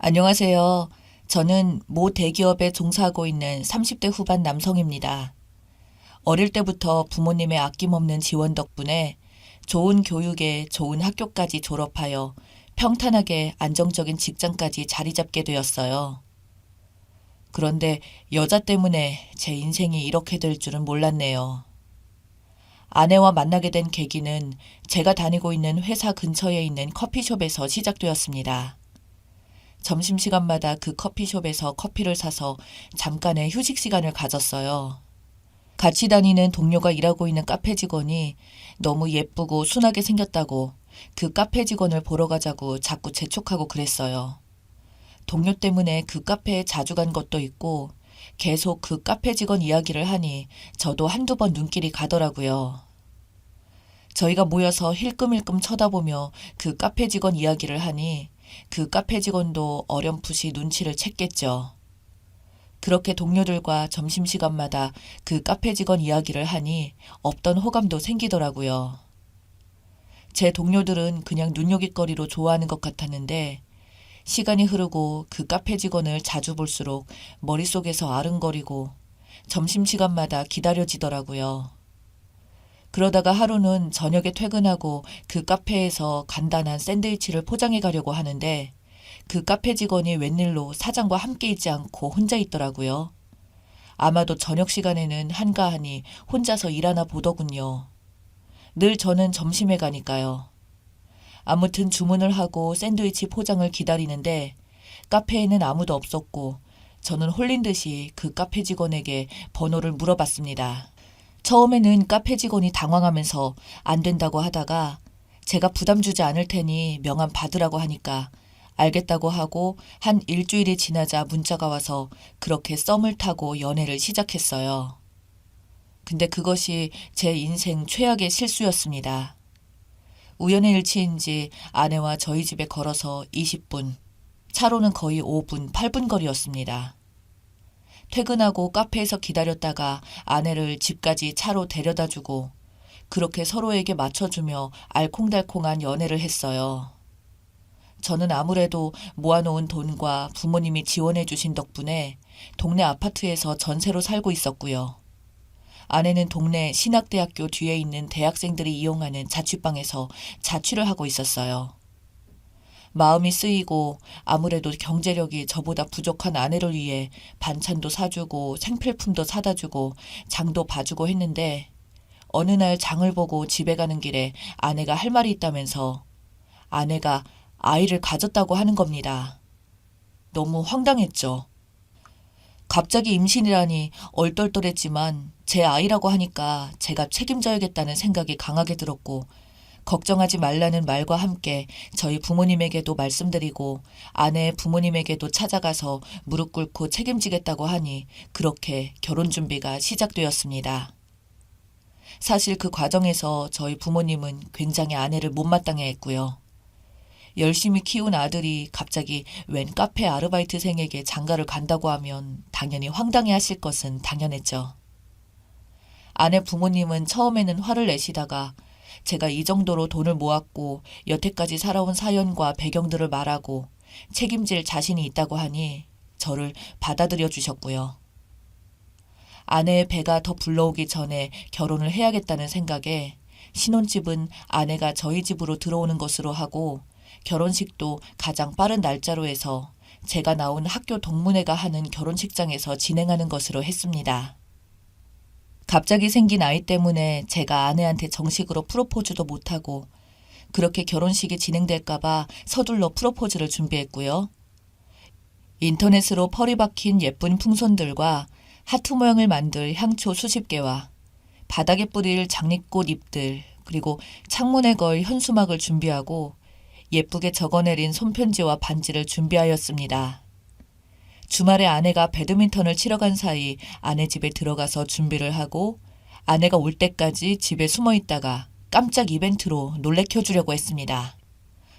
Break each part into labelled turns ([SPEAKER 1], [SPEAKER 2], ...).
[SPEAKER 1] 안녕하세요. 저는 모 대기업에 종사하고 있는 30대 후반 남성입니다. 어릴 때부터 부모님의 아낌없는 지원 덕분에 좋은 교육에 좋은 학교까지 졸업하여 평탄하게 안정적인 직장까지 자리 잡게 되었어요. 그런데 여자 때문에 제 인생이 이렇게 될 줄은 몰랐네요. 아내와 만나게 된 계기는 제가 다니고 있는 회사 근처에 있는 커피숍에서 시작되었습니다. 점심시간마다 그 커피숍에서 커피를 사서 잠깐의 휴식 시간을 가졌어요. 같이 다니는 동료가 일하고 있는 카페 직원이 너무 예쁘고 순하게 생겼다고 그 카페 직원을 보러 가자고 자꾸 재촉하고 그랬어요. 동료 때문에 그 카페에 자주 간 것도 있고 계속 그 카페 직원 이야기를 하니 저도 한두 번 눈길이 가더라고요. 저희가 모여서 힐끔힐끔 쳐다보며 그 카페 직원 이야기를 하니 그 카페 직원도 어렴풋이 눈치를 챘겠죠. 그렇게 동료들과 점심시간마다 그 카페 직원 이야기를 하니 없던 호감도 생기더라고요. 제 동료들은 그냥 눈요깃거리로 좋아하는 것 같았는데 시간이 흐르고 그 카페 직원을 자주 볼수록 머릿속에서 아른거리고 점심시간마다 기다려지더라고요. 그러다가 하루는 저녁에 퇴근하고 그 카페에서 간단한 샌드위치를 포장해 가려고 하는데 그 카페 직원이 웬일로 사장과 함께 있지 않고 혼자 있더라고요. 아마도 저녁 시간에는 한가하니 혼자서 일하나 보더군요. 늘 저는 점심에 가니까요. 아무튼 주문을 하고 샌드위치 포장을 기다리는데 카페에는 아무도 없었고 저는 홀린 듯이 그 카페 직원에게 번호를 물어봤습니다. 처음에는 카페 직원이 당황하면서 안 된다고 하다가 제가 부담 주지 않을 테니 명함 받으라고 하니까 알겠다고 하고 한 일주일이 지나자 문자가 와서 그렇게 썸을 타고 연애를 시작했어요. 근데 그것이 제 인생 최악의 실수였습니다. 우연의 일치인지 아내와 저희 집에 걸어서 20분, 차로는 거의 5분, 8분 거리였습니다. 퇴근하고 카페에서 기다렸다가 아내를 집까지 차로 데려다 주고 그렇게 서로에게 맞춰주며 알콩달콩한 연애를 했어요. 저는 아무래도 모아놓은 돈과 부모님이 지원해주신 덕분에 동네 아파트에서 전세로 살고 있었고요. 아내는 동네 신학대학교 뒤에 있는 대학생들이 이용하는 자취방에서 자취를 하고 있었어요. 마음이 쓰이고 아무래도 경제력이 저보다 부족한 아내를 위해 반찬도 사주고 생필품도 사다 주고 장도 봐주고 했는데 어느 날 장을 보고 집에 가는 길에 아내가 할 말이 있다면서 아내가 아이를 가졌다고 하는 겁니다. 너무 황당했죠. 갑자기 임신이라니 얼떨떨했지만 제 아이라고 하니까 제가 책임져야겠다는 생각이 강하게 들었고 걱정하지 말라는 말과 함께 저희 부모님에게도 말씀드리고 아내 부모님에게도 찾아가서 무릎 꿇고 책임지겠다고 하니 그렇게 결혼 준비가 시작되었습니다. 사실 그 과정에서 저희 부모님은 굉장히 아내를 못마땅해 했고요. 열심히 키운 아들이 갑자기 웬 카페 아르바이트생에게 장가를 간다고 하면 당연히 황당해 하실 것은 당연했죠. 아내 부모님은 처음에는 화를 내시다가 제가 이 정도로 돈을 모았고 여태까지 살아온 사연과 배경들을 말하고 책임질 자신이 있다고 하니 저를 받아들여 주셨고요. 아내의 배가 더 불러오기 전에 결혼을 해야겠다는 생각에 신혼집은 아내가 저희 집으로 들어오는 것으로 하고 결혼식도 가장 빠른 날짜로 해서 제가 나온 학교 동문회가 하는 결혼식장에서 진행하는 것으로 했습니다. 갑자기 생긴 아이 때문에 제가 아내한테 정식으로 프로포즈도 못하고 그렇게 결혼식이 진행될까봐 서둘러 프로포즈를 준비했고요. 인터넷으로 펄이 박힌 예쁜 풍선들과 하트 모양을 만들 향초 수십 개와 바닥에 뿌릴 장미꽃 잎들 그리고 창문에 걸 현수막을 준비하고 예쁘게 적어내린 손편지와 반지를 준비하였습니다. 주말에 아내가 배드민턴을 치러 간 사이 아내 집에 들어가서 준비를 하고 아내가 올 때까지 집에 숨어 있다가 깜짝 이벤트로 놀래켜 주려고 했습니다.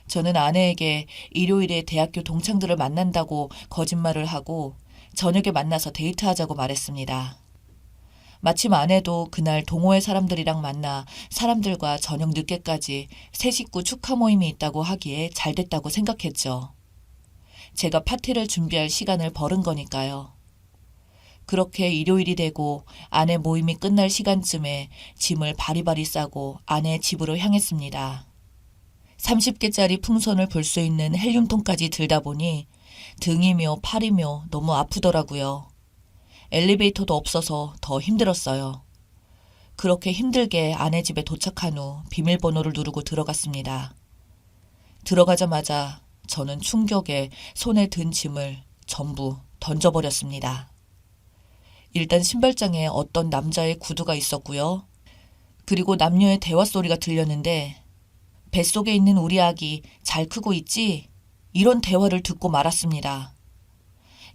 [SPEAKER 1] 저는 아내에게 일요일에 대학교 동창들을 만난다고 거짓말을 하고 저녁에 만나서 데이트하자고 말했습니다. 마침 아내도 그날 동호회 사람들이랑 만나 사람들과 저녁 늦게까지 새 식구 축하 모임이 있다고 하기에 잘 됐다고 생각했죠. 제가 파티를 준비할 시간을 벌은 거니까요. 그렇게 일요일이 되고 아내 모임이 끝날 시간쯤에 짐을 바리바리 싸고 아내 집으로 향했습니다. 30개짜리 풍선을 불수 있는 헬륨통까지 들다 보니 등이며 팔이며 너무 아프더라고요. 엘리베이터도 없어서 더 힘들었어요. 그렇게 힘들게 아내 집에 도착한 후 비밀번호를 누르고 들어갔습니다. 들어가자마자 저는 충격에 손에 든 짐을 전부 던져버렸습니다. 일단 신발장에 어떤 남자의 구두가 있었고요. 그리고 남녀의 대화 소리가 들렸는데 뱃속에 있는 우리 아기 잘 크고 있지? 이런 대화를 듣고 말았습니다.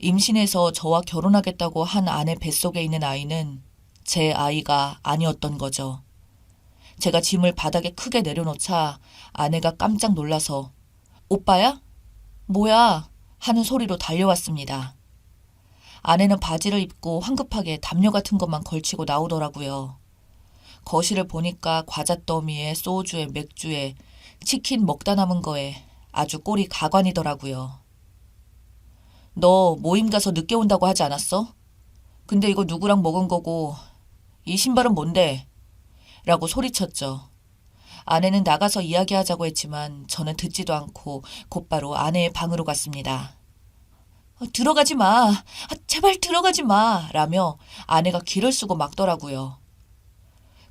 [SPEAKER 1] 임신해서 저와 결혼하겠다고 한 아내 뱃속에 있는 아이는 제 아이가 아니었던 거죠. 제가 짐을 바닥에 크게 내려놓자 아내가 깜짝 놀라서 오빠야? 뭐야? 하는 소리로 달려왔습니다. 아내는 바지를 입고 황급하게 담요 같은 것만 걸치고 나오더라고요. 거실을 보니까 과자 더미에 소주에 맥주에 치킨 먹다 남은 거에 아주 꼴이 가관이더라고요. 너 모임 가서 늦게 온다고 하지 않았어? 근데 이거 누구랑 먹은 거고 이 신발은 뭔데? 라고 소리쳤죠. 아내는 나가서 이야기하자고 했지만 저는 듣지도 않고 곧바로 아내의 방으로 갔습니다. 어, 들어가지 마. 아, 제발 들어가지 마. 라며 아내가 길을 쓰고 막더라고요.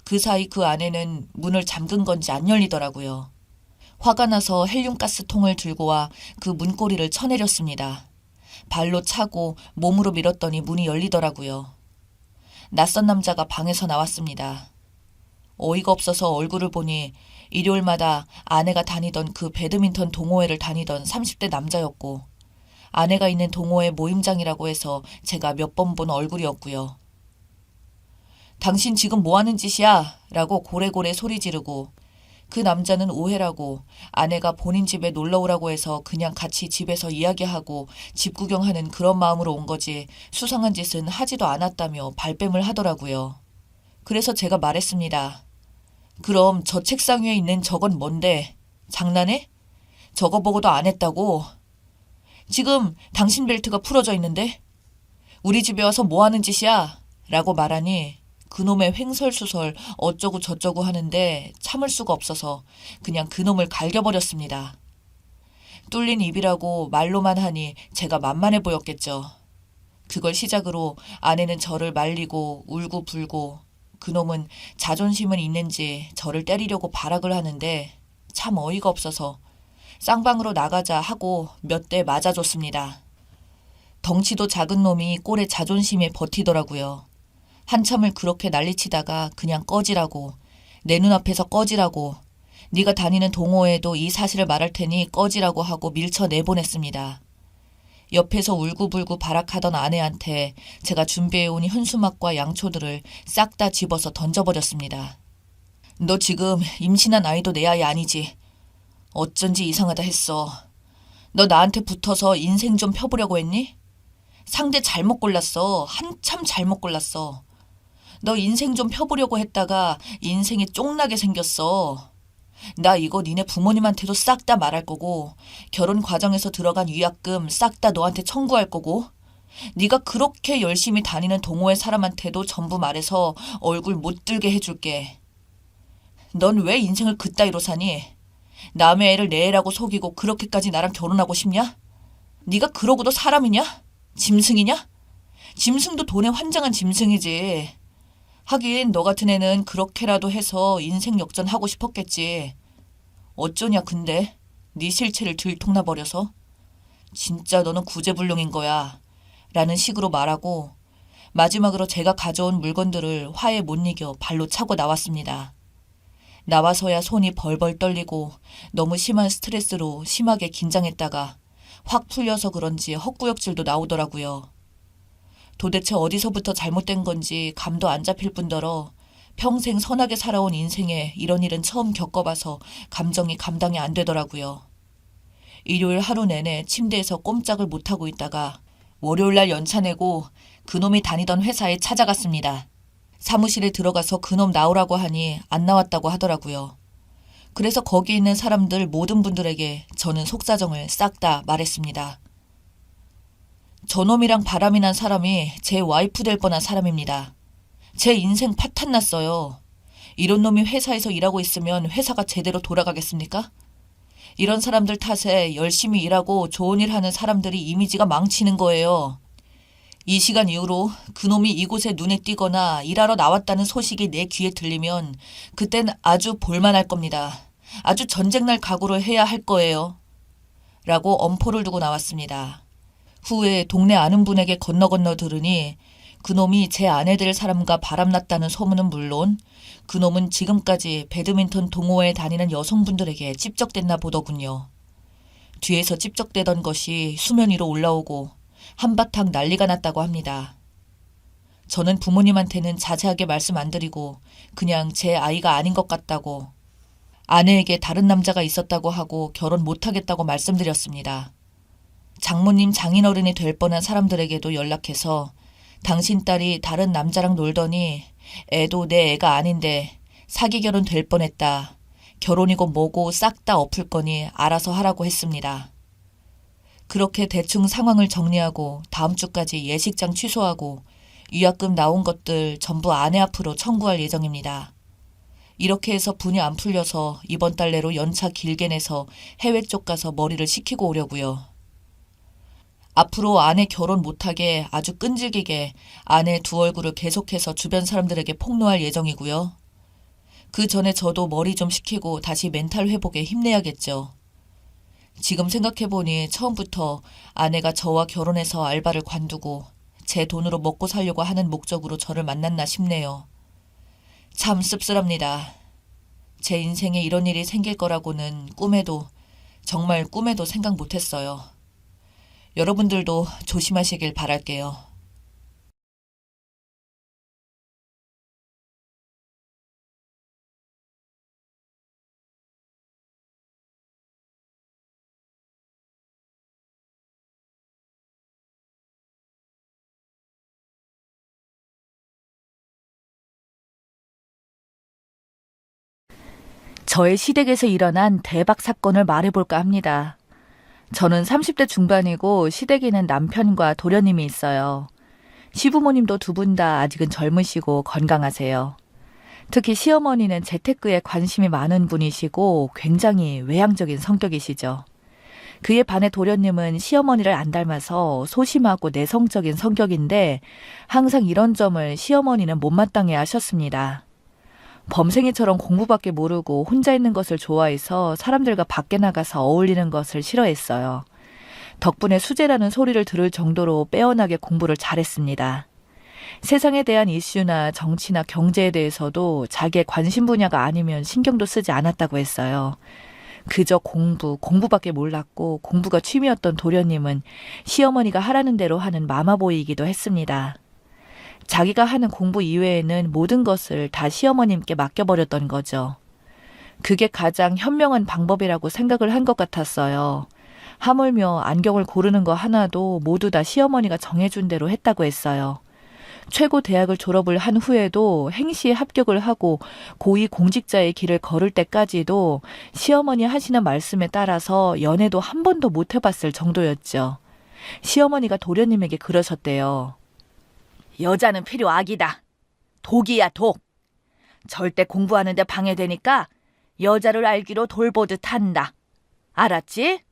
[SPEAKER 1] 그 사이 그 아내는 문을 잠근 건지 안 열리더라고요. 화가 나서 헬륨가스 통을 들고 와 그 문고리를 쳐내렸습니다. 발로 차고 몸으로 밀었더니 문이 열리더라고요. 낯선 남자가 방에서 나왔습니다. 어이가 없어서 얼굴을 보니 일요일마다 아내가 다니던 그 배드민턴 동호회를 다니던 30대 남자였고 아내가 있는 동호회 모임장이라고 해서 제가 몇 번 본 얼굴이었고요. 당신 지금 뭐 하는 짓이야? 라고 고래고래 소리 지르고 그 남자는 오해라고 아내가 본인 집에 놀러 오라고 해서 그냥 같이 집에서 이야기하고 집 구경하는 그런 마음으로 온 거지 수상한 짓은 하지도 않았다며 발뺌을 하더라고요. 그래서 제가 말했습니다. 그럼 저 책상 위에 있는 저건 뭔데? 장난해? 저거 보고도 안 했다고? 지금 당신 벨트가 풀어져 있는데? 우리 집에 와서 뭐 하는 짓이야? 라고 말하니 그놈의 횡설수설 어쩌고 저쩌고 하는데 참을 수가 없어서 그냥 그놈을 갈겨버렸습니다. 뚫린 입이라고 말로만 하니 제가 만만해 보였겠죠. 그걸 시작으로 아내는 저를 말리고 울고 불고 그놈은 자존심은 있는지 저를 때리려고 발악을 하는데 참 어이가 없어서 쌍방으로 나가자 하고 몇 대 맞아줬습니다. 덩치도 작은 놈이 꼴에 자존심에 버티더라고요. 한참을 그렇게 난리치다가 그냥 꺼지라고 내 눈앞에서 꺼지라고 네가 다니는 동호회에도 이 사실을 말할 테니 꺼지라고 하고 밀쳐 내보냈습니다. 옆에서 울고불고 발악하던 아내한테 제가 준비해온 현수막과 양초들을 싹 다 집어서 던져버렸습니다. 너 지금 임신한 아이도 내 아이 아니지? 어쩐지 이상하다 했어. 너 나한테 붙어서 인생 좀 펴보려고 했니? 상대 잘못 골랐어. 한참 잘못 골랐어. 너 인생 좀 펴보려고 했다가 인생이 쫑나게 생겼어. 나 이거 니네 부모님한테도 싹 다 말할 거고 결혼 과정에서 들어간 위약금 싹 다 너한테 청구할 거고 네가 그렇게 열심히 다니는 동호회 사람한테도 전부 말해서 얼굴 못 들게 해줄게. 넌 왜 인생을 그따위로 사니? 남의 애를 내 애라고 속이고 그렇게까지 나랑 결혼하고 싶냐? 네가 그러고도 사람이냐? 짐승이냐? 짐승도 돈에 환장한 짐승이지. 하긴 너 같은 애는 그렇게라도 해서 인생 역전하고 싶었겠지. 어쩌냐 근데 네 실체를 들통나 버려서 진짜 너는 구제불능인 거야. 라는 식으로 말하고 마지막으로 제가 가져온 물건들을 화에 못 이겨 발로 차고 나왔습니다. 나와서야 손이 벌벌 떨리고 너무 심한 스트레스로 심하게 긴장했다가 확 풀려서 그런지 헛구역질도 나오더라고요. 도대체 어디서부터 잘못된 건지 감도 안 잡힐 뿐더러 평생 선하게 살아온 인생에 이런 일은 처음 겪어봐서 감정이 감당이 안 되더라고요. 일요일 하루 내내 침대에서 꼼짝을 못하고 있다가 월요일날 연차 내고 그놈이 다니던 회사에 찾아갔습니다. 사무실에 들어가서 그놈 나오라고 하니 안 나왔다고 하더라고요. 그래서 거기 있는 사람들 모든 분들에게 저는 속사정을 싹 다 말했습니다. 저놈이랑 바람이 난 사람이 제 와이프 될 뻔한 사람입니다. 제 인생 파탄 났어요. 이런 놈이 회사에서 일하고 있으면 회사가 제대로 돌아가겠습니까? 이런 사람들 탓에 열심히 일하고 좋은 일 하는 사람들이 이미지가 망치는 거예요. 이 시간 이후로 그놈이 이곳에 눈에 띄거나 일하러 나왔다는 소식이 내 귀에 들리면 그땐 아주 볼만할 겁니다. 아주 전쟁날 각오를 해야 할 거예요. 라고 엄포를 두고 나왔습니다. 후에 동네 아는 분에게 건너 건너 들으니 그놈이 제 아내 될 사람과 바람났다는 소문은 물론 그놈은 지금까지 배드민턴 동호회에 다니는 여성분들에게 찝적댔나 보더군요. 뒤에서 찝적대던 것이 수면 위로 올라오고 한바탕 난리가 났다고 합니다. 저는 부모님한테는 자세하게 말씀 안 드리고 그냥 제 아이가 아닌 것 같다고 아내에게 다른 남자가 있었다고 하고 결혼 못하겠다고 말씀드렸습니다. 장모님 장인어른이 될 뻔한 사람들에게도 연락해서 당신 딸이 다른 남자랑 놀더니 애도 내 애가 아닌데 사기 결혼 될 뻔했다. 결혼이고 뭐고 싹 다 엎을 거니 알아서 하라고 했습니다. 그렇게 대충 상황을 정리하고 다음 주까지 예식장 취소하고 위약금 나온 것들 전부 아내 앞으로 청구할 예정입니다. 이렇게 해서 분이 안 풀려서 이번 달 내로 연차 길게 내서 해외 쪽 가서 머리를 식히고 오려고요. 앞으로 아내 결혼 못하게 아주 끈질기게 아내 두 얼굴을 계속해서 주변 사람들에게 폭로할 예정이고요. 그 전에 저도 머리 좀 식히고 다시 멘탈 회복에 힘내야겠죠. 지금 생각해보니 처음부터 아내가 저와 결혼해서 알바를 관두고 제 돈으로 먹고 살려고 하는 목적으로 저를 만났나 싶네요. 참 씁쓸합니다. 제 인생에 이런 일이 생길 거라고는 꿈에도, 정말 꿈에도 생각 못했어요. 여러분들도 조심하시길 바랄게요. 저의 시댁에서 일어난 대박 사건을 말해볼까 합니다. 저는 30대 중반이고 시댁에는 남편과 도련님이 있어요. 시부모님도 두 분 다 아직은 젊으시고 건강하세요. 특히 시어머니는 재테크에 관심이 많은 분이시고 굉장히 외향적인 성격이시죠. 그에 반해 도련님은 시어머니를 안 닮아서 소심하고 내성적인 성격인데 항상 이런 점을 시어머니는 못마땅해 하셨습니다. 범생이처럼 공부밖에 모르고 혼자 있는 것을 좋아해서 사람들과 밖에 나가서 어울리는 것을 싫어했어요. 덕분에 수재라는 소리를 들을 정도로 빼어나게 공부를 잘했습니다. 세상에 대한 이슈나 정치나 경제에 대해서도 자기의 관심 분야가 아니면 신경도 쓰지 않았다고 했어요. 그저 공부, 공부밖에 몰랐고 공부가 취미였던 도련님은 시어머니가 하라는 대로 하는 마마보이이기도 했습니다. 자기가 하는 공부 이외에는 모든 것을 다 시어머님께 맡겨버렸던 거죠. 그게 가장 현명한 방법이라고 생각을 한 것 같았어요. 하물며 안경을 고르는 거 하나도 모두 다 시어머니가 정해준 대로 했다고 했어요. 최고 대학을 졸업을 한 후에도 행시에 합격을 하고 고위 공직자의 길을 걸을 때까지도 시어머니 하시는 말씀에 따라서 연애도 한 번도 못 해봤을 정도였죠. 시어머니가 도련님에게 그러셨대요. 여자는 필요 악이다. 독이야, 독. 절대 공부하는데 방해되니까 여자를 알기로 돌보듯 한다. 알았지?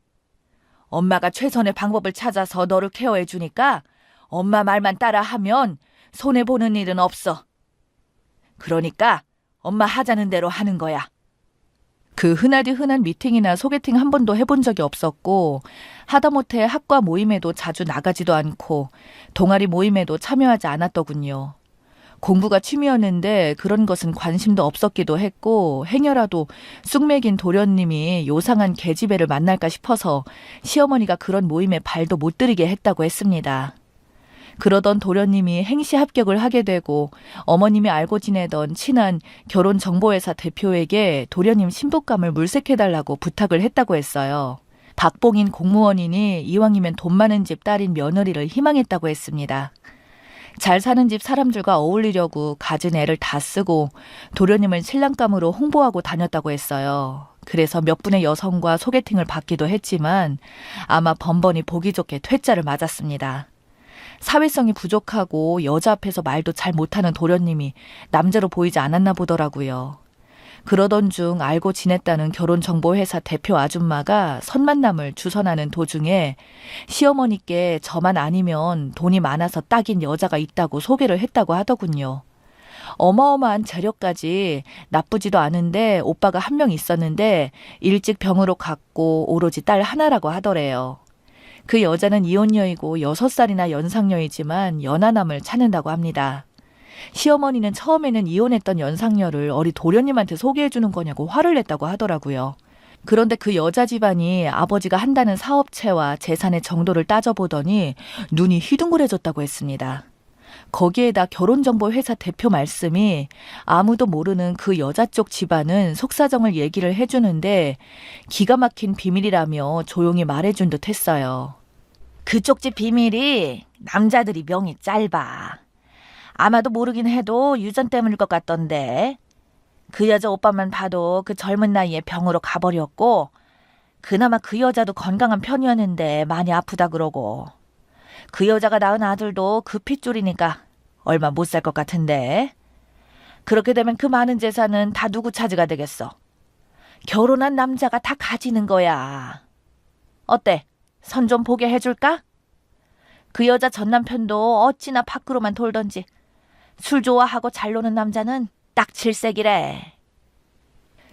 [SPEAKER 1] 엄마가 최선의 방법을 찾아서 너를 케어해 주니까 엄마 말만 따라 하면 손해 보는 일은 없어. 그러니까 엄마 하자는 대로 하는 거야. 그 흔하디 흔한 미팅이나 소개팅 한 번도 해본 적이 없었고 하다못해 학과 모임에도 자주 나가지도 않고 동아리 모임에도 참여하지 않았더군요. 공부가 취미였는데 그런 것은 관심도 없었기도 했고 행여라도 쑥맥인 도련님이 요상한 계집애를 만날까 싶어서 시어머니가 그런 모임에 발도 못 들이게 했다고 했습니다. 그러던 도련님이 행시 합격을 하게 되고 어머님이 알고 지내던 친한 결혼 정보회사 대표에게 도련님 신부감을 물색해달라고 부탁을 했다고 했어요. 박봉인 공무원이니 이왕이면 돈 많은 집 딸인 며느리를 희망했다고 했습니다. 잘 사는 집 사람들과 어울리려고 가진 애를 다 쓰고 도련님을 신랑감으로 홍보하고 다녔다고 했어요. 그래서 몇 분의 여성과 소개팅을 받기도 했지만 아마 번번이 보기 좋게 퇴짜를 맞았습니다. 사회성이 부족하고 여자 앞에서 말도 잘 못하는 도련님이 남자로 보이지 않았나 보더라고요. 그러던 중 알고 지냈다는 결혼정보회사 대표 아줌마가 선만남을 주선하는 도중에 시어머니께 저만 아니면 돈이 많아서 딱인 여자가 있다고 소개를 했다고 하더군요. 어마어마한 재력까지 나쁘지도 않은데 오빠가 한 명 있었는데 일찍 병으로 갔고 오로지 딸 하나라고 하더래요. 그 여자는 이혼녀이고 여섯 살이나 연상녀이지만 연하남을 찾는다고 합니다. 시어머니는 처음에는 이혼했던 연상녀를 어리 도련님한테 소개해주는 거냐고 화를 냈다고 하더라고요. 그런데 그 여자 집안이 아버지가 한다는 사업체와 재산의 정도를 따져보더니 눈이 휘둥그레졌다고 했습니다. 거기에다 결혼정보회사 대표 말씀이 아무도 모르는 그 여자 쪽 집안은 속사정을 얘기를 해주는데 기가 막힌 비밀이라며 조용히 말해준 듯 했어요. 그쪽 집 비밀이 남자들이 명이 짧아. 아마도 모르긴 해도 유전 때문일 것 같던데. 그 여자 오빠만 봐도 그 젊은 나이에 병으로 가버렸고, 그나마 그 여자도 건강한 편이었는데 많이 아프다 그러고. 그 여자가 낳은 아들도 그 핏줄이니까 얼마 못 살 것 같은데. 그렇게 되면 그 많은 재산은 다 누구 차지가 되겠어. 결혼한 남자가 다 가지는 거야. 어때? 선 좀 보게 해줄까? 그 여자 전 남편도 어찌나 밖으로만 돌던지 술 좋아하고 잘 노는 남자는 딱 칠색이래.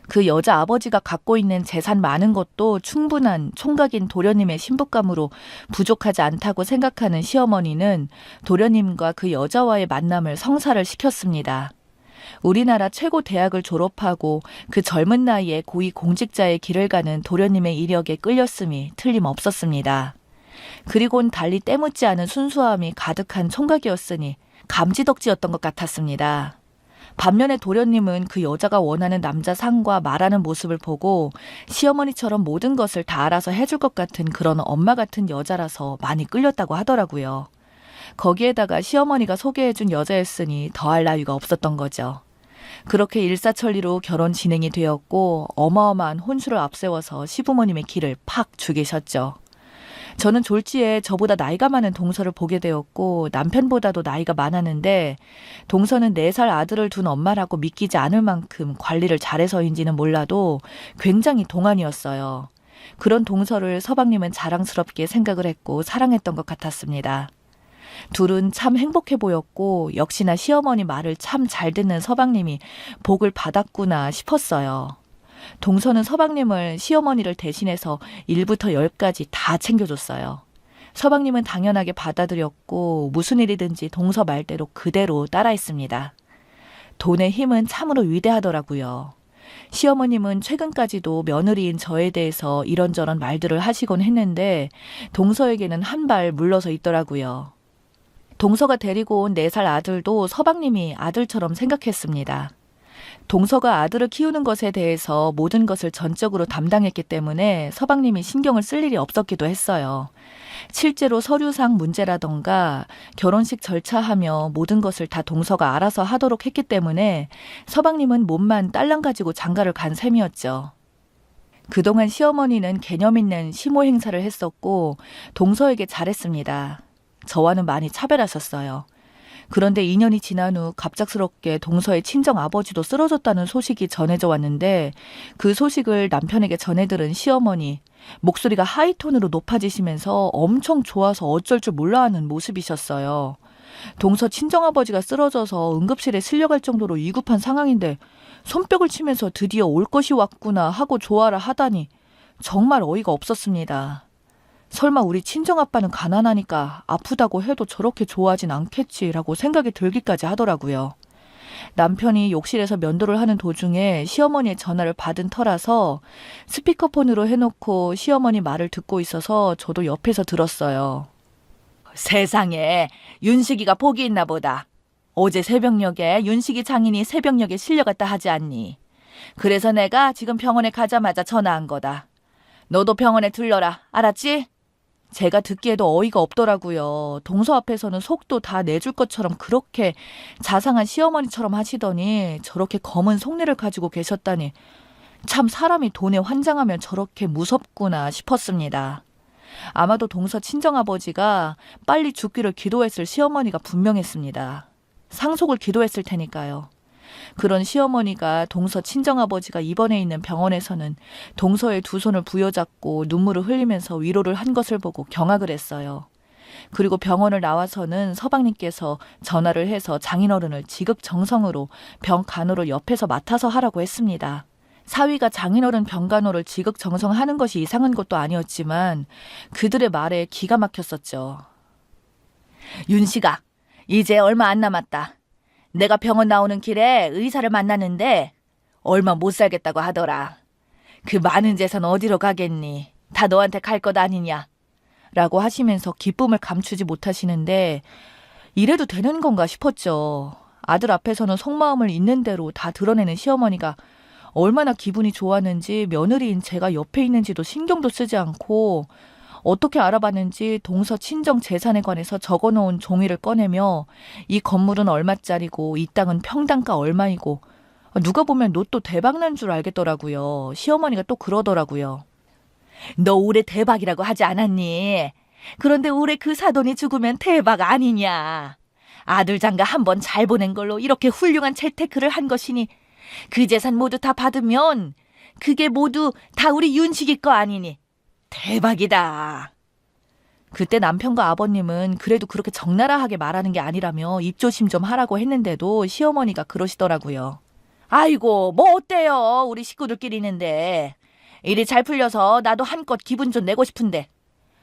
[SPEAKER 1] 그 여자 아버지가 갖고 있는 재산 많은 것도 충분한 총각인 도련님의 신부감으로 부족하지 않다고 생각하는 시어머니는 도련님과 그 여자와의 만남을 성사를 시켰습니다. 우리나라 최고 대학을 졸업하고 그 젊은 나이에 고위 공직자의 길을 가는 도련님의 이력에 끌렸음이 틀림없었습니다. 그리곤 달리 때묻지 않은 순수함이 가득한 총각이었으니 감지덕지였던 것 같았습니다. 반면에 도련님은 그 여자가 원하는 남자 상과 말하는 모습을 보고 시어머니처럼 모든 것을 다 알아서 해줄 것 같은 그런 엄마 같은 여자라서 많이 끌렸다고 하더라고요. 거기에다가 시어머니가 소개해준 여자였으니 더할 나위가 없었던 거죠. 그렇게 일사천리로 결혼 진행이 되었고 어마어마한 혼수를 앞세워서 시부모님의 길을 팍 죽이셨죠. 저는 졸지에 저보다 나이가 많은 동서를 보게 되었고 남편보다도 나이가 많았는데 동서는 네 살 아들을 둔 엄마라고 믿기지 않을 만큼 관리를 잘해서인지는 몰라도 굉장히 동안이었어요. 그런 동서를 서방님은 자랑스럽게 생각을 했고 사랑했던 것 같았습니다. 둘은 참 행복해 보였고 역시나 시어머니 말을 참 잘 듣는 서방님이 복을 받았구나 싶었어요. 동서는 서방님을 시어머니를 대신해서 1부터 10까지 다 챙겨줬어요. 서방님은 당연하게 받아들였고 무슨 일이든지 동서 말대로 그대로 따라했습니다. 돈의 힘은 참으로 위대하더라고요. 시어머님은 최근까지도 며느리인 저에 대해서 이런저런 말들을 하시곤 했는데 동서에게는 한 발 물러서 있더라고요. 동서가 데리고 온네살 아들도 서방님이 아들처럼 생각했습니다. 동서가 아들을 키우는 것에 대해서 모든 것을 전적으로 담당했기 때문에 서방님이 신경을 쓸 일이 없었기도 했어요. 실제로 서류상 문제라던가 결혼식 절차하며 모든 것을 다 동서가 알아서 하도록 했기 때문에 서방님은 몸만 딸랑 가지고 장가를 간 셈이었죠. 그동안 시어머니는 개념 있는 시모 행사를 했었고 동서에게 잘했습니다. 저와는 많이 차별하셨어요. 그런데 2년이 지난 후 갑작스럽게 동서의 친정 아버지도 쓰러졌다는 소식이 전해져 왔는데 그 소식을 남편에게 전해 들은 시어머니 목소리가 하이톤으로 높아지시면서 엄청 좋아서 어쩔 줄 몰라 하는 모습이셨어요. 동서 친정아버지가 쓰러져서 응급실에 실려갈 정도로 위급한 상황인데 손뼉을 치면서 드디어 올 것이 왔구나 하고 좋아라 하다니 정말 어이가 없었습니다. 설마 우리 친정아빠는 가난하니까 아프다고 해도 저렇게 좋아하진 않겠지라고 생각이 들기까지 하더라고요. 남편이 욕실에서 면도를 하는 도중에 시어머니의 전화를 받은 터라서 스피커폰으로 해놓고 시어머니 말을 듣고 있어서 저도 옆에서 들었어요. 세상에 윤식이가 복이 있나 보다. 어제 새벽녘에 윤식이 장인이 새벽녘에 실려갔다 하지 않니? 그래서 내가 지금 병원에 가자마자 전화한 거다. 너도 병원에 들러라. 알았지? 제가 듣기에도 어이가 없더라고요. 동서 앞에서는 속도 다 내줄 것처럼 그렇게 자상한 시어머니처럼 하시더니 저렇게 검은 속내를 가지고 계셨다니 참 사람이 돈에 환장하면 저렇게 무섭구나 싶었습니다. 아마도 동서 친정아버지가 빨리 죽기를 기도했을 시어머니가 분명했습니다. 상속을 기도했을 테니까요. 그런 시어머니가 동서 친정아버지가 입원해 있는 병원에서는 동서의 두 손을 부여잡고 눈물을 흘리면서 위로를 한 것을 보고 경악을 했어요. 그리고 병원을 나와서는 서방님께서 전화를 해서 장인어른을 지극정성으로 병 간호를 옆에서 맡아서 하라고 했습니다. 사위가 장인어른 병간호를 지극정성하는 것이 이상한 것도 아니었지만 그들의 말에 기가 막혔었죠. 윤 씨가 이제 얼마 안 남았다. 내가 병원 나오는 길에 의사를 만났는데 얼마 못 살겠다고 하더라. 그 많은 재산 어디로 가겠니? 다 너한테 갈 것 아니냐? 라고 하시면서 기쁨을 감추지 못하시는데 이래도 되는 건가 싶었죠. 아들 앞에서는 속마음을 있는 대로 다 드러내는 시어머니가 얼마나 기분이 좋았는지 며느리인 제가 옆에 있는지도 신경도 쓰지 않고 어떻게 알아봤는지 동서 친정 재산에 관해서 적어놓은 종이를 꺼내며 이 건물은 얼마짜리고 이 땅은 평당가 얼마이고 누가 보면 로또 대박 난 줄 알겠더라고요. 시어머니가 또 그러더라고요. 너 올해 대박이라고 하지 않았니? 그런데 올해 그 사돈이 죽으면 대박 아니냐? 아들 장가 한 번 잘 보낸 걸로 이렇게 훌륭한 재테크를 한 것이니 그 재산 모두 다 받으면 그게 모두 다 우리 윤식이 거 아니니 대박이다. 그때 남편과 아버님은 그래도 그렇게 적나라하게 말하는 게 아니라며 입조심 좀 하라고 했는데도 시어머니가 그러시더라고요. 아이고, 뭐 어때요? 우리 식구들끼리 있는데. 일이 잘 풀려서 나도 한껏 기분 좀 내고 싶은데.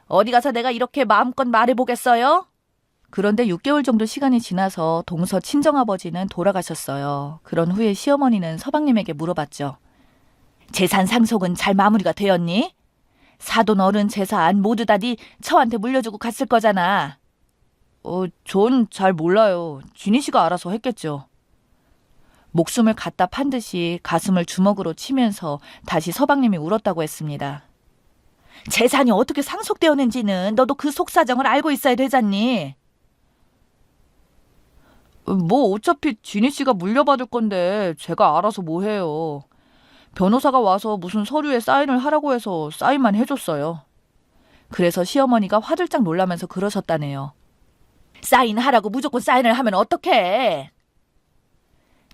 [SPEAKER 1] 어디 가서 내가 이렇게 마음껏 말해보겠어요? 그런데 6개월 정도 시간이 지나서 동서 친정아버지는 돌아가셨어요. 그런 후에 시어머니는 서방님에게 물어봤죠. 재산 상속은 잘 마무리가 되었니? 사돈 어른 재산 모두 다 네 처한테 물려주고 갔을 거잖아. 어, 전 잘 몰라요. 진희 씨가 알아서 했겠죠. 목숨을 갖다 판 듯이 가슴을 주먹으로 치면서 다시 서방님이 울었다고 했습니다. 재산이 어떻게 상속되었는지는 너도 그 속사정을 알고 있어야 되잖니. 뭐 어차피 진희 씨가 물려받을 건데 제가 알아서 뭐 해요. 변호사가 와서 무슨 서류에 사인을 하라고 해서 사인만 해줬어요. 그래서 시어머니가 화들짝 놀라면서 그러셨다네요. 사인하라고 무조건 사인을 하면 어떡해?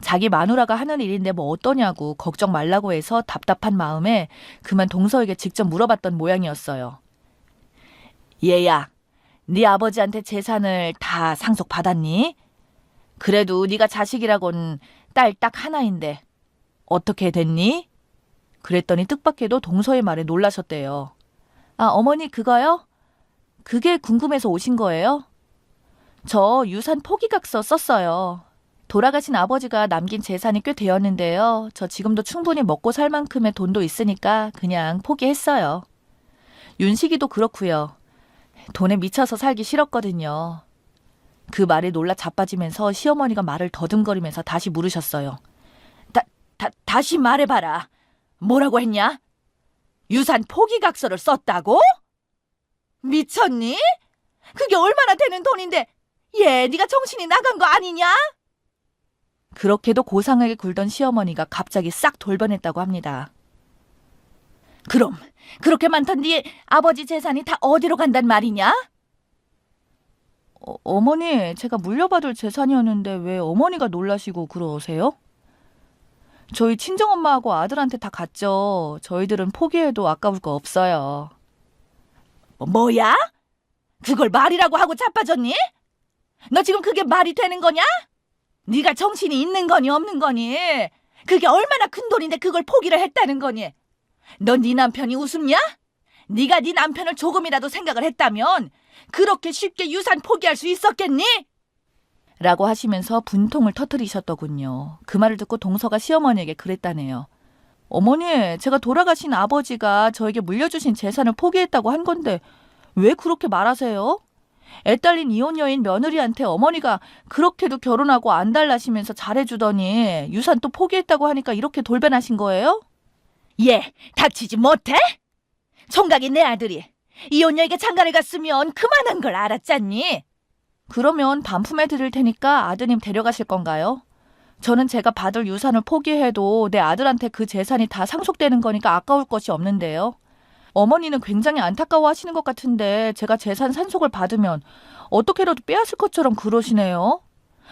[SPEAKER 1] 자기 마누라가 하는 일인데 뭐 어떠냐고 걱정 말라고 해서 답답한 마음에 그만 동서에게 직접 물어봤던 모양이었어요. 얘야, 네 아버지한테 재산을 다 상속 받았니? 그래도 네가 자식이라곤 딸 딱 하나인데 어떻게 됐니? 그랬더니 뜻밖에도 동서의 말에 놀라셨대요. 아, 어머니 그거요? 그게 궁금해서 오신 거예요? 저 유산 포기각서 썼어요. 돌아가신 아버지가 남긴 재산이 꽤 되었는데요. 저 지금도 충분히 먹고 살 만큼의 돈도 있으니까 그냥 포기했어요. 윤식이도 그렇고요. 돈에 미쳐서 살기 싫었거든요. 그 말에 놀라 자빠지면서 시어머니가 말을 더듬거리면서 다시 물으셨어요. 다, 다, 다시 말해봐라. 뭐라고 했냐? 유산 포기각서를 썼다고? 미쳤니? 그게 얼마나 되는 돈인데 얘 네가 정신이 나간 거 아니냐? 그렇게도 고상하게 굴던 시어머니가 갑자기 싹 돌변했다고 합니다. 그럼 그렇게 많던 네 아버지 재산이 다 어디로 간단 말이냐? 어, 어머니, 제가 물려받을 재산이었는데 왜 어머니가 놀라시고 그러세요? 저희 친정엄마하고 아들한테 다 갔죠. 저희들은 포기해도 아까울 거 없어요. 뭐야? 그걸 말이라고 하고 자빠졌니? 너 지금 그게 말이 되는 거냐? 네가 정신이 있는 거니 없는 거니? 그게 얼마나 큰 돈인데 그걸 포기를 했다는 거니? 너 네 남편이 웃음냐? 네가 네 남편을 조금이라도 생각을 했다면 그렇게 쉽게 유산 포기할 수 있었겠니? 라고 하시면서 분통을 터뜨리셨더군요. 그 말을 듣고 동서가 시어머니에게 그랬다네요. 어머니, 제가 돌아가신 아버지가 저에게 물려주신 재산을 포기했다고 한 건데 왜 그렇게 말하세요? 애딸린 이혼 여인 며느리한테 어머니가 그렇게도 결혼하고 안 달라시면서 잘해주더니 유산 또 포기했다고 하니까 이렇게 돌변하신 거예요? 예, 닥치지 못해? 총각이 내 아들이 이혼 여에게 장가를 갔으면 그만한 걸 알았잖니? 그러면 반품해 드릴 테니까 아드님 데려가실 건가요? 저는 제가 받을 유산을 포기해도 내 아들한테 그 재산이 다 상속되는 거니까 아까울 것이 없는데요. 어머니는 굉장히 안타까워 하시는 것 같은데 제가 재산 산속을 받으면 어떻게라도 빼앗을 것처럼 그러시네요.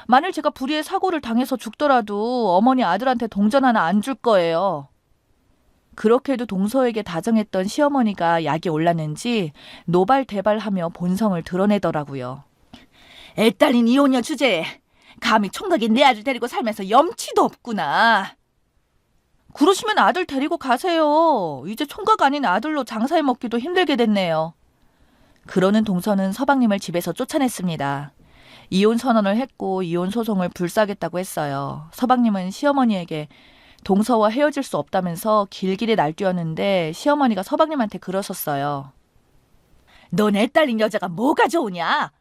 [SPEAKER 1] 만일 제가 불의의 사고를 당해서 죽더라도 어머니 아들한테 동전 하나 안 줄 거예요. 그렇게도 동서에게 다정했던 시어머니가 약이 올랐는지 노발대발하며 본성을 드러내더라고요. 애딸린 이혼녀 주제에 감히 총각인 내 아들 데리고 살면서 염치도 없구나. 그러시면 아들 데리고 가세요. 이제 총각 아닌 아들로 장사해 먹기도 힘들게 됐네요. 그러는 동서는 서방님을 집에서 쫓아냈습니다. 이혼 선언을 했고 이혼 소송을 불사하겠다고 했어요. 서방님은 시어머니에게 동서와 헤어질 수 없다면서 길길이 날뛰었는데 시어머니가 서방님한테 그러셨어요. 넌 애딸린 여자가 뭐가 좋으냐?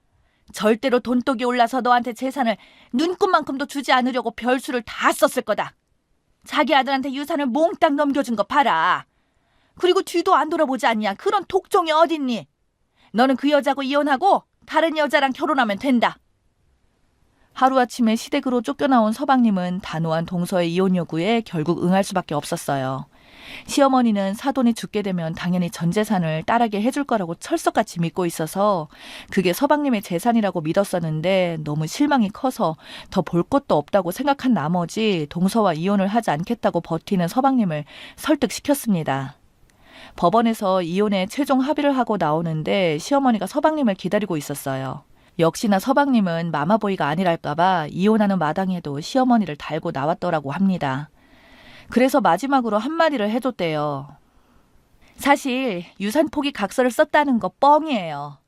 [SPEAKER 1] 절대로 돈독이 올라서 너한테 재산을 눈꽃만큼도 주지 않으려고 별수를 다 썼을 거다. 자기 아들한테 유산을 몽땅 넘겨준 거 봐라. 그리고 뒤도 안 돌아보지 않냐. 그런 독종이 어딨니? 너는 그 여자고 이혼하고 다른 여자랑 결혼하면 된다. 하루아침에 시댁으로 쫓겨나온 서방님은 단호한 동서의 이혼 요구에 결국 응할 수밖에 없었어요. 시어머니는 사돈이 죽게 되면 당연히 전 재산을 딸에게 해줄 거라고 철석같이 믿고 있어서 그게 서방님의 재산이라고 믿었었는데 너무 실망이 커서 더 볼 것도 없다고 생각한 나머지 동서와 이혼을 하지 않겠다고 버티는 서방님을 설득시켰습니다. 법원에서 이혼에 최종 합의를 하고 나오는데 시어머니가 서방님을 기다리고 있었어요. 역시나 서방님은 마마보이가 아니랄까봐 이혼하는 마당에도 시어머니를 달고 나왔더라고 합니다. 그래서 마지막으로 한마디를 해줬대요. 사실 유산 포기 각서를 썼다는 거 뻥이에요.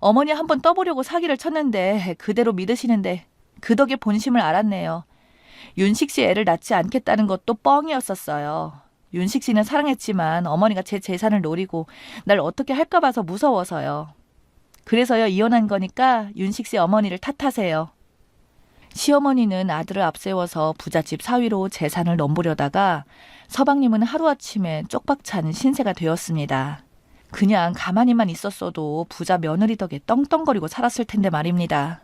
[SPEAKER 1] 어머니 한 번 떠보려고 사기를 쳤는데 그대로 믿으시는데 그 덕에 본심을 알았네요. 윤식 씨 애를 낳지 않겠다는 것도 뻥이었었어요. 윤식 씨는 사랑했지만 어머니가 제 재산을 노리고 날 어떻게 할까 봐서 무서워서요. 그래서요 이혼한 거니까 윤식 씨 어머니를 탓하세요. 시어머니는 아들을 앞세워서 부잣집 사위로 재산을 넘보려다가 서방님은 하루아침에 쪽박찬 신세가 되었습니다. 그냥 가만히만 있었어도 부자 며느리 덕에 떵떵거리고 살았을 텐데 말입니다.